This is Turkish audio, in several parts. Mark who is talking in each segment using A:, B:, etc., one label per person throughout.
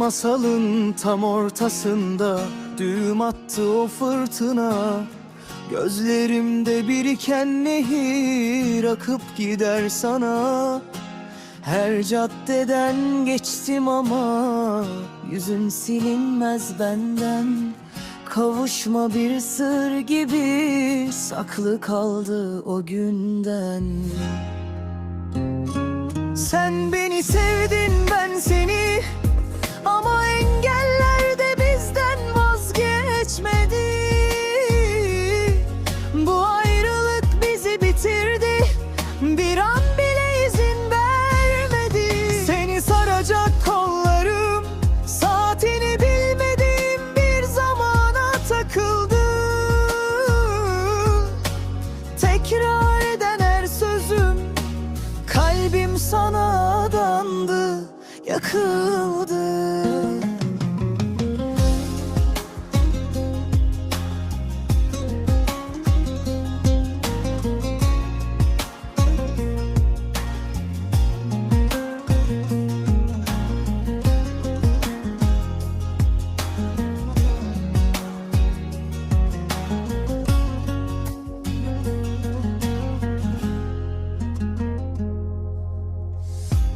A: masalın tam ortasında Düğüm attı o fırtına. Gözlerimde biriken nehir akıp gider sana. Her caddeden geçtim ama Yüzün silinmez benden. Kavuşma bir sır gibi Saklı kaldı o günden. Sen beni sevdin sana adandı, yakıldı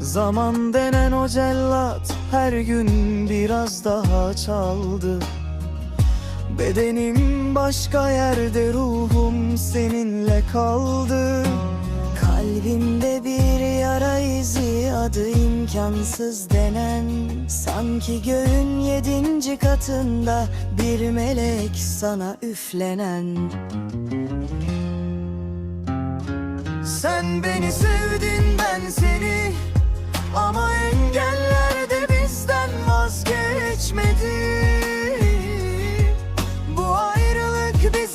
A: Zaman denen o cellat her gün biraz daha çaldı. Bedenim başka yerde ruhum seninle kaldı. Kalbimde bir yara izi adı imkansız denen Sanki göğün yedinci katında bir melek sana üflenen. Sen beni sevdin ben seni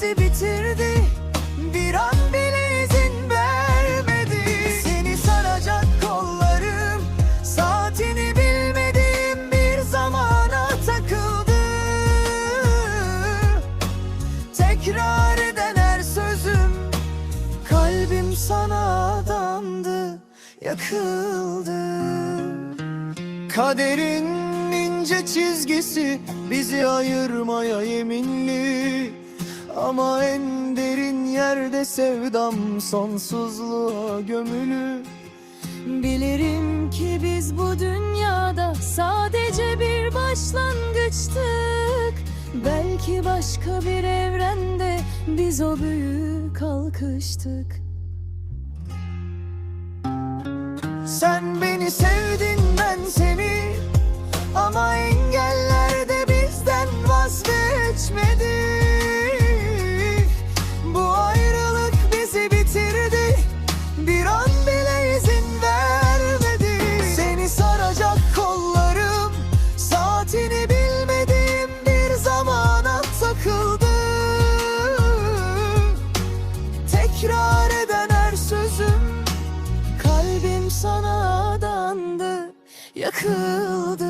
A: bizi bitirdi. Bir an bile izin vermedi. Seni saracak kollarım. Saatini bilmediğim bir zamana takıldı. Tekrar eden her sözüm. Kalbim sana adandı, yakıldı. Kaderin ince çizgisi. Bizi ayırmaya yeminli Ama en derin yerde sevdam sonsuzluğa gömülü.
B: Bilirim ki biz bu dünyada sadece bir başlangıçtık. Belki başka bir evrende biz o büyük kalkıştık
A: Sen beni sevdin ben seni. Ama engeller yakıldı.